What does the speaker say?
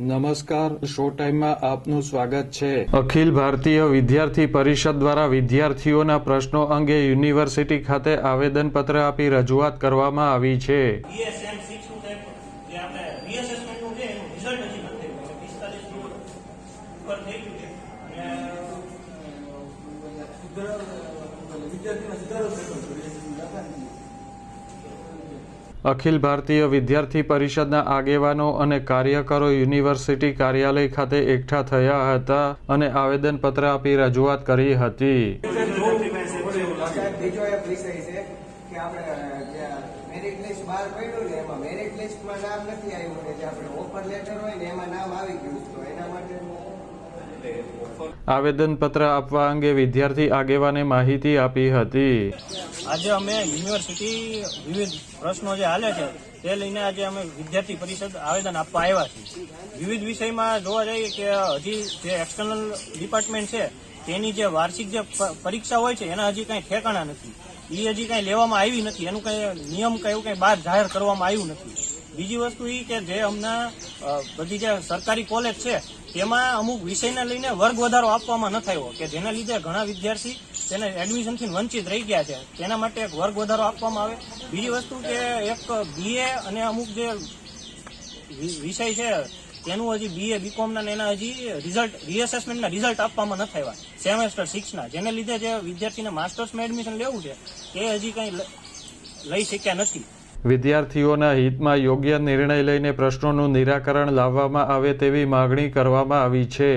નમસ્કાર શો ટાઈમમાં આપનું સ્વાગત છે. અખિલ ભારતીય વિદ્યાર્થી પરિષદ દ્વારા વિદ્યાર્થીઓના પ્રશ્નો અંગે યુનિવર્સિટી ખાતે આવેદનપત્ર આપી રજૂઆત કરવામાં આવી છે. બીએસએમ અખિલ ભારતીય વિદ્યાર્થી પરિષદના આગેવાનો અને કાર્યકરો યુનિવર્સિટી કાર્યાલય ખાતે એકઠા થયા હતા અને આવેદનપત્ર આપી રજૂઆત કરી હતી. મેરિટ લિસ્ટમાં નામ નથી આવ્યું જે આપણે ઓફર લેટર હોય ને એમાં નામ આવી ગયું આવેદનપત્ર આપવા અંગે વિદ્યાર્થી આગેવાને માહિતી આપી હતી. આજે અમે યુનિવર્સિટી વિવિધ પ્રશ્નો જે હાલે છે, તે લઈને આજે અમે વિદ્યાર્થી પરિષદ આવેદન આપવા આવ્યા છીએ. વિવિધ વિષયમાં જોવા જઈએ કે હજી જે એક્સટર્નલ ડિપાર્ટમેન્ટ છે, તેની જે વાર્ષિક જે પરીક્ષા હોય છે, એના હજી કઈ ઠેકાણા નથી. એ હજી કઈ લેવામાં આવી નથી, એનું કઈ નિયમ કઈ એવું કઈ બહાર જાહેર કરવામાં આવ્યું નથી. બીજી વસ્તુ એ કે જે હમણાં બધી જે સરકારી કોલેજ છે, તેમાં અમુક વિષયને લઈને વર્ગ વધારો આપવામાં ન થયો કે જેના લીધે ઘણા વિદ્યાર્થી તેને એડમિશનથી વંચિત રહી ગયા છે. તેના માટે એક વર્ગ વધારો આપવામાં આવે. બીજી વસ્તુ કે એક બીએ અને અમુક જે વિષય છે, તેનું હજી બીએ બીકોમના એના હજી રિઝલ્ટ રિએસેસમેન્ટના રિઝલ્ટ આપવામાં ન થયા. સેમેસ્ટર સિક્સના જેને લીધે જે વિદ્યાર્થીને માસ્ટર્સમાં એડમિશન લેવું છે, તે હજી કંઈ લઈ શક્યા નથી. વિદ્યાર્થીઓના હિતમાં યોગ્ય નિર્ણય લઈને પ્રશ્નોનું નિરાકરણ લાવવામાં આવે તેવી માગણી કરવામાં આવી છે.